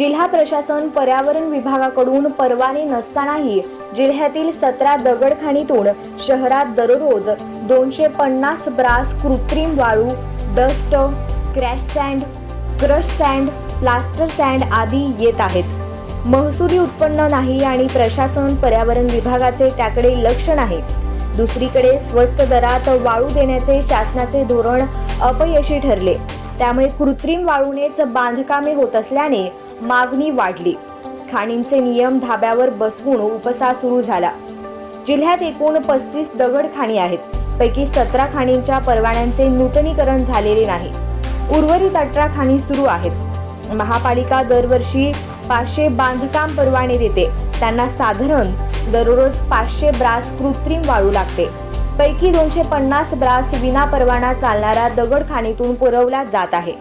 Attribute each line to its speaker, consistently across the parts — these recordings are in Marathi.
Speaker 1: जिल्हा प्रशासन पर्यावरण विभागाकडून परवाने नसतानाही जिल्ह्यातील सतरा दगडखाणीतून शहरात दररोज दोनशे पन्नास ब्रास कृत्रिम वाळू dust crash sand crush sand plaster sand आदी येत आहेत. महसुली उत्पन्न नाही आणि प्रशासन पर्यावरण विभागाचे त्याकडे लक्ष नाही. दुसरीकडे स्वस्त दरात वाळू देण्याचे शासनाचे धोरण अपयशी ठरले. त्यामुळे कृत्रिम वाळूनेच बांधकामे होत असल्याने मागणी वाढली. खाणींचे नियम धाब्यावर बसवून उपसा सुरू झाला. जिल्ह्यात एकूण पस्तीस दगड खाणी आहेत. पैकी सतरा खाणींच्या परवान्यांचे नूतनीकरण झालेले नाही. उर्वरित अठरा खाणी सुरू आहेत. महापालिका दरवर्षी पाचशे बांधकाम परवाने देते. त्यांना साधारण दररोज पाचशे ब्रास कृत्रिम वाळू लागते. पैकी दोनशे पन्नास ब्रास विना परवाना चालणाऱ्या दगड खाणीतून पुरवला जात आहे.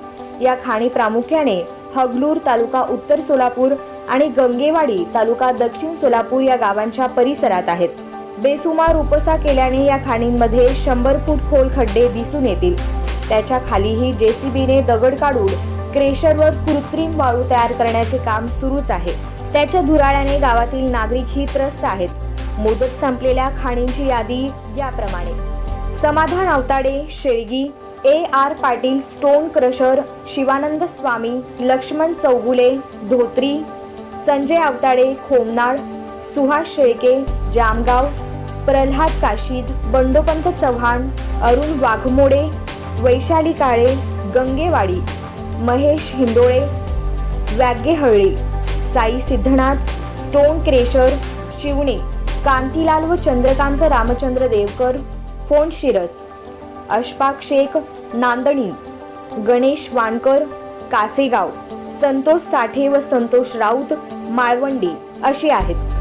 Speaker 1: या खाणी प्रामुख्याने हगलूर तालुका उत्तर सोलापूर आणि गंगेवाडी तालुका दक्षिण सोलापूर या गावांच्या परिसरात आहेत. बेसुमार उपसा केल्याने या खाणींमध्ये शंभर फूट खोल खड्डे दिसून येतील. त्याच्या खालीही जेसीबीने दगड काढून क्रेशरवर कृत्रिम वाळू तयार करण्याचे काम सुरूच आहे. त्याच्या धुराळ्याने गावातील नागरिक ही त्रस्त आहेत. मुदत संपलेल्या खाणींची यादी याप्रमाणे. Samadhan Avtade Shelgi A R Patil stone crusher Shivanand Swami Laxman Chougule Dhotri Sanjay Awtade Khomnal Suhas Shelke Jamgaon Pralhad Kashid Bandopant Chavan Arun Waghmode Vaishali Kale Gangewadi Mahesh Hindole Waggehalli Sai Siddhanath stone crusher Shivane Kantilal व चंद्रकांत रामचंद्र देवकर. फोन शिरस. अशफाक शेख नांदणी. गणेश वानकर कासेगाव. संतोष साठे व संतोष राऊत माळवंडी. असे आहेत.